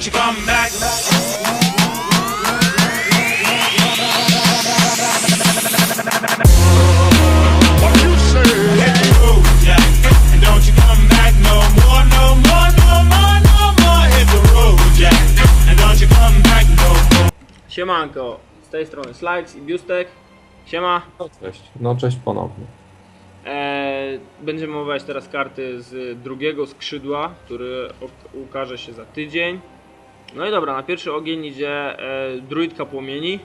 don't you come back. What you say? Hit the road, Jack, and don't you come back no more, no more, no more, no more. Hit the road, Jack, and don't you come back no more. Siemanko, z tej strony Slides i Biustek. Siema. No cześć. No cześć ponownie. Eee, będziemy omawiać teraz karty z drugiego skrzydła, który ukaże się za tydzień. No i dobra, na pierwszy ogień idzie e, druidka płomieni.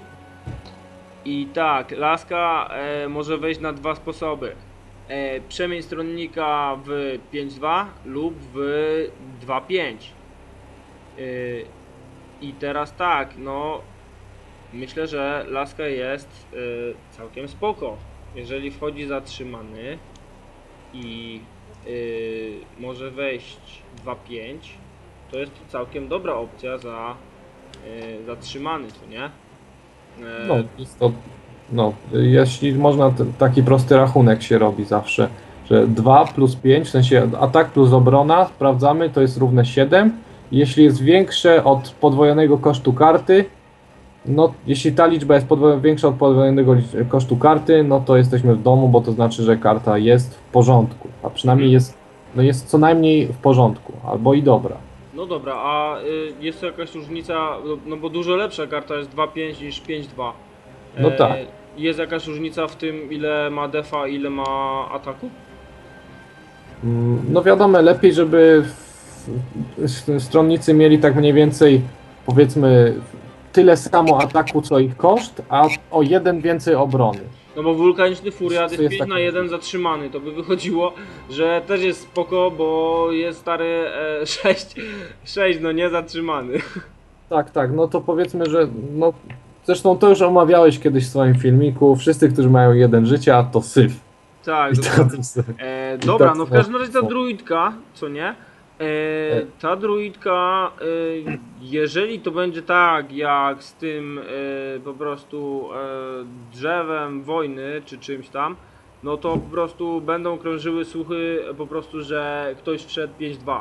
I tak, laska e, może wejść na dwa sposoby. E, przemień stronnika w 5-2 lub w 2-5. E, I teraz tak, no myślę, że laska jest e, całkiem spoko. Jeżeli wchodzi zatrzymany i y, może wejść 2-5, to jest to całkiem dobra opcja za y, zatrzymany, tu nie? E, No, jest to, no, jeśli można, t- taki prosty rachunek się robi zawsze, że 2 plus 5, w sensie atak plus obrona, sprawdzamy, to jest równe 7. Jeśli jest większe od podwojonego kosztu karty, no, jeśli ta liczba jest podwo- większa od podwojonego lic- kosztu karty, no to jesteśmy w domu, bo to znaczy, że karta jest w porządku, a przynajmniej jest, no jest co najmniej w porządku, albo i dobra. No dobra, a y, jest to jakaś różnica, no, no bo dużo lepsza karta jest 2-5 niż 5-2. No tak. Jest jakaś różnica w tym, ile ma defa, ile ma ataku? Mm, No wiadomo, lepiej, żeby w- s- stronnicy mieli tak mniej więcej, powiedzmy, tyle samo ataku, co ich koszt, a o jeden więcej obrony. No bo wulkaniczny furiat jest jest 5 taki- na 1 zatrzymany, to by wychodziło, że też jest spoko, bo jest stary e, 6, 6 no nie zatrzymany. Tak, tak, no to powiedzmy, że no, zresztą to już omawiałeś kiedyś w swoim filmiku, wszyscy, którzy mają jeden życie, a to syf. Tak, I to jest, E, dobra, tak no w każdym razie ta druidka, co nie? E, ta druidka, e, jeżeli to będzie tak jak z tym e, po prostu e, drzewem wojny czy czymś tam, no to po prostu będą krążyły słuchy e, po prostu, że ktoś wszedł 5-2.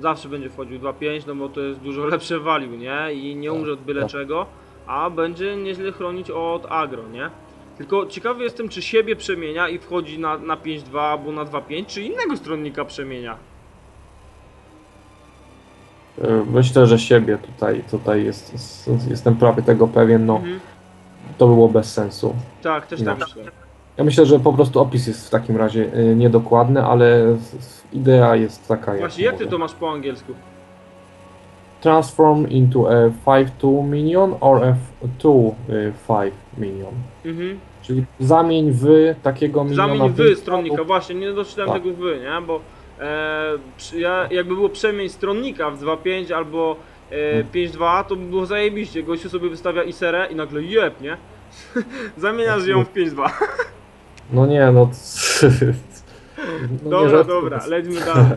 Zawsze będzie wchodził 2-5, no bo to jest dużo lepsze value, nie? I nie umrze od byle tak. czego, a będzie nieźle chronić od agro, nie? Tylko ciekawy jestem, czy siebie przemienia i wchodzi na, na 5-2 albo na 2-5, czy innego stronnika przemienia. E, myślę, że siebie tutaj, tutaj jest, jest, jestem prawie tego pewien, no Mhm. to było bez sensu. Tak, też tak No. myślę. Ja myślę, że po prostu opis jest w takim razie y, niedokładny, ale idea jest taka jak Właśnie, jak ty mówię. to masz po angielsku? Transform into a 5-2 minion or a 2-5 minion. Mhm. Czyli zamień w takiego miniona. Zamień w- stronnika, właśnie, nie doczytałem Tak. tego wy, nie? Bo e, ja, jakby było przemień stronnika w 2.5 albo e, Hmm. 5.2, to by było zajebiście. Gościu sobie wystawia iserę i nagle jeb, nie? Zamieniasz ją w 5.2. No nie, no. no Dobra, dobra, lećmy dalej.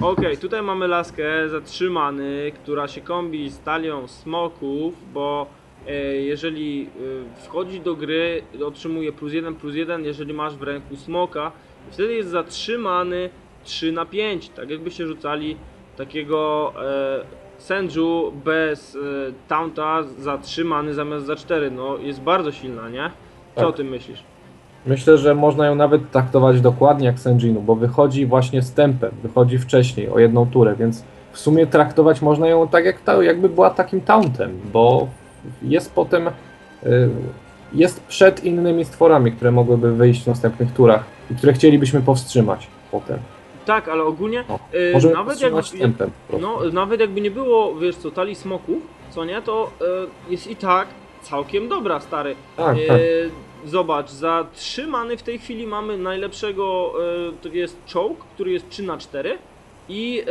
Okej, tutaj mamy laskę zatrzymany, która się kombi z talią smoków, bo e, jeżeli e, wchodzi do gry, otrzymuje plus 1 plus 1, jeżeli masz w ręku smoka, i wtedy jest zatrzymany 3 na 5, tak jakby się rzucali takiego e, sędziu bez e, taunta zatrzymany zamiast za 4, no jest bardzo silna, nie? Co Tak. o tym myślisz? Myślę, że można ją nawet traktować dokładnie jak Senjinu, bo wychodzi właśnie z tempem, wychodzi wcześniej o jedną turę, więc w sumie traktować można ją tak jak ta, jakby była takim tauntem, bo jest potem y, jest przed innymi stworami, które mogłyby wyjść w następnych turach i które chcielibyśmy powstrzymać potem. Tak, ale ogólnie No, e, Możemy nawet jak, powstrzymać tempem po prostu. No, nawet jakby nie było, wiesz co, talii smoków, co nie, to e, jest i tak całkiem dobra, stary. tak, E, tak. Zobacz, zatrzymany w tej chwili mamy najlepszego, e, to jest czołg, który jest 3 na 4 i e,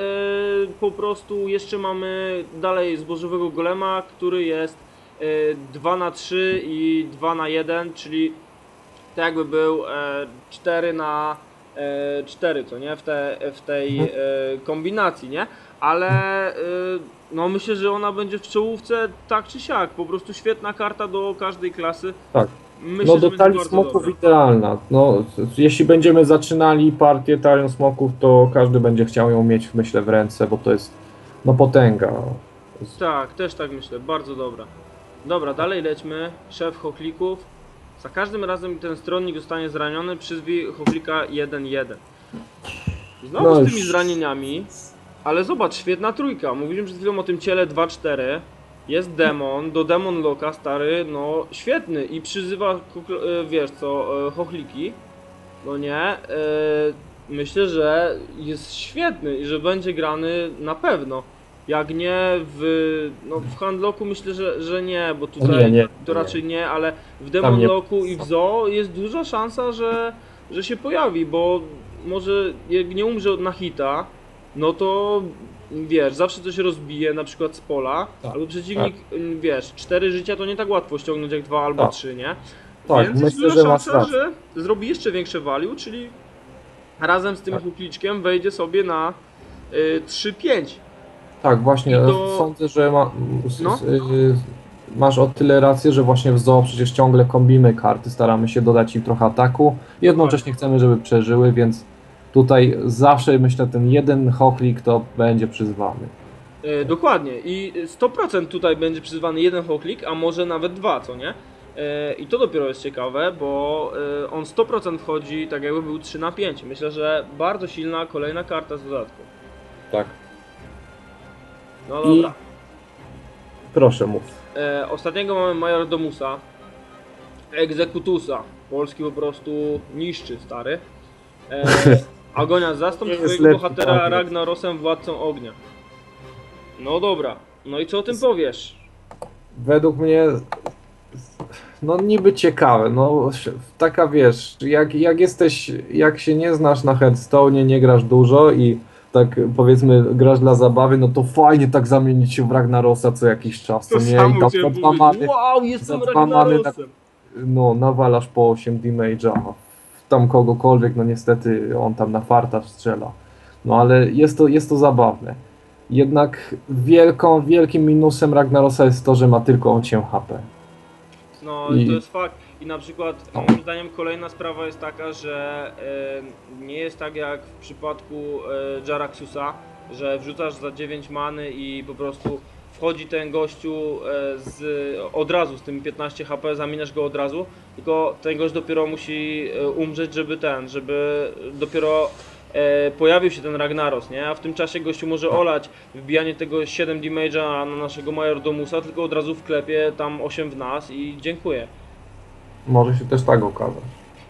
po prostu jeszcze mamy dalej zbożowego golema, który jest e, 2 na 3 i 2 na 1, czyli tak jakby był e, 4 na 4, co nie, w, te, w tej e, kombinacji, nie? Ale e, no myślę, że ona będzie w czołówce tak czy siak, po prostu świetna karta do każdej klasy. Tak. Myślę, No do talii smoków dobra. idealna. No, jeśli będziemy zaczynali partię talią smoków, to każdy będzie chciał ją mieć, myślę, w ręce, bo to jest no potęga. Tak, też tak myślę, bardzo dobra. Dobra, dalej lećmy. Szef Hochlików. Za każdym razem ten stronnik zostanie zraniony, przyzwij Hochlika 1-1. Znowu No z już. tymi zranieniami, ale zobacz, świetna trójka. Mówiliśmy przed chwilą o tym ciele 2-4. Jest demon, do demon loka stary, no świetny i przyzywa, kukl- e, wiesz co, e, Hochliki. No nie, e, myślę, że jest świetny i że będzie grany na pewno. Jak nie w, no w handloku myślę, że, że nie, bo tutaj Nie, nie, to nie. raczej nie, ale w Tam Demon nie- Loku i w Zoo jest duża szansa, że, że się pojawi, bo może jak nie umrze na hita, no to wiesz, zawsze coś rozbije, na przykład z pola, Tak, albo przeciwnik, mm, wiesz, cztery życia to nie tak łatwo ściągnąć jak dwa albo Tak. trzy, nie? Tak, Więc jest myślę, duża że masz szansa, że zrobi jeszcze większe value, czyli razem z tym Tak. wejdzie sobie na y, 3-5. Tak, właśnie, to- sądzę, że ma, s- No. s- y, masz o tyle rację, że właśnie w zoo przecież ciągle kombimy karty, staramy się dodać im trochę ataku, jednocześnie chcemy, żeby przeżyły, więc tutaj zawsze myślę ten jeden hochlik to będzie przyzwany. E, dokładnie i 100% tutaj będzie przyzwany jeden hoklik, a może nawet dwa, co nie? E, I to dopiero jest ciekawe, bo e, on 100% wchodzi tak jakby był 3 na 5. Myślę, że bardzo silna kolejna karta z dodatku. Tak. No I- dobra. Proszę mów. E, ostatniego mamy Major Domusa. Egzekutusa. Polski po prostu niszczy, stary. E, Agonia, zastąp swojego bohatera tak. Ragnarosem, władcą ognia. No dobra. No i co o tym powiesz? Według mnie no niby ciekawe, no taka wiesz, jak, jak jesteś, jak się nie znasz na Hearthstone, nie grasz dużo i tak powiedzmy grasz dla zabawy, no to fajnie tak zamienić się w Ragnarosa co jakiś czas, co To nie? I chciałem za dwa powiedzieć. many, Wow, jestem za dwa many Ragnarosem. no nawalasz po 8 damage'a, tam kogokolwiek, no niestety on tam na farta strzela. No ale jest to, jest to zabawne. Jednak wielką, wielkim minusem Ragnarosa jest to, że ma tylko 8 HP. No i to jest fakt. I na przykład No. moim zdaniem kolejna sprawa jest taka, że e, nie jest tak jak w przypadku e, Jaraxusa, że wrzucasz za 9 many i po prostu wchodzi ten gościu e, z, od razu z tym 15 HP, zamieniasz go od razu, tylko ten gość dopiero musi e, umrzeć, żeby ten, żeby dopiero e, pojawił się ten Ragnaros, nie? A w tym czasie gościu może olać wbijanie tego 7 damage'a na naszego Majordomusa, tylko od razu wklepie tam 8 w nas i dziękuję. Może się też tak okazać.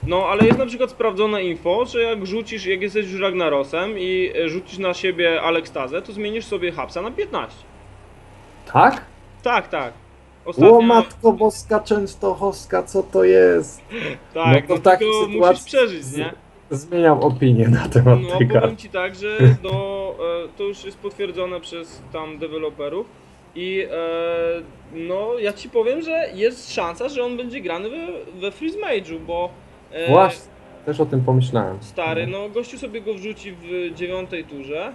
No, ale jest na przykład sprawdzone info, że jak rzucisz, jak jesteś już Ragnarosem i e, rzucisz na siebie Alekstazę, to zmienisz sobie hapsa na 15. Tak? Tak, tak. Ostatnio, O matko boska częstochowska, co to jest? tak, no to no w takiej tylko sytuacji musisz przeżyć, nie? Zmieniam opinię na temat No, tej powiem karty. ci tak, że do, e, to już jest potwierdzone przez tam deweloperów i e, no, ja ci powiem, że jest szansa, że on będzie grany we, we Freeze Mage'u, bo e, Właśnie, też o tym pomyślałem. Stary, no gościu sobie go wrzuci w dziewiątej turze.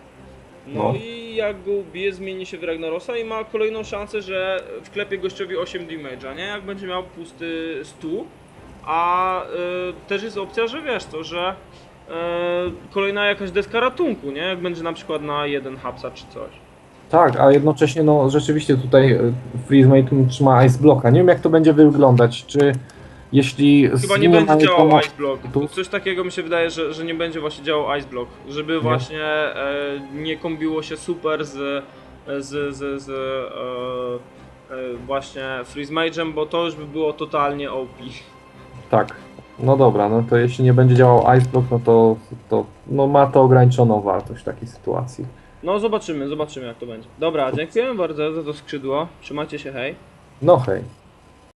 No, No. i jak go ubije, zmieni się w Ragnarosa i ma kolejną szansę, że wklepie gościowi 8 damage'a, nie? Jak będzie miał pusty stół. A y, też jest opcja, że wiesz to, że y, kolejna jakaś deska ratunku, nie? Jak będzie na przykład na jeden hapsa czy coś. Tak, a jednocześnie no rzeczywiście tutaj e, trzyma Ice Blocka. Nie wiem jak to będzie wyglądać, czy jeśli Chyba nie będzie działał jedno- Ice Block. tu- Coś takiego mi się wydaje, że, że nie będzie właśnie działał Ice Block. Żeby właśnie e, nie kombiło się super z, z, z, z e, e, właśnie Freeze Mage'em, bo to już by było totalnie OP. Tak. No dobra, no to jeśli nie będzie działał Ice Block, no to, to no ma to ograniczoną wartość w takiej sytuacji. No zobaczymy, zobaczymy jak to będzie. Dobra, dziękujemy bardzo za to skrzydło. Trzymajcie się, hej. No hej.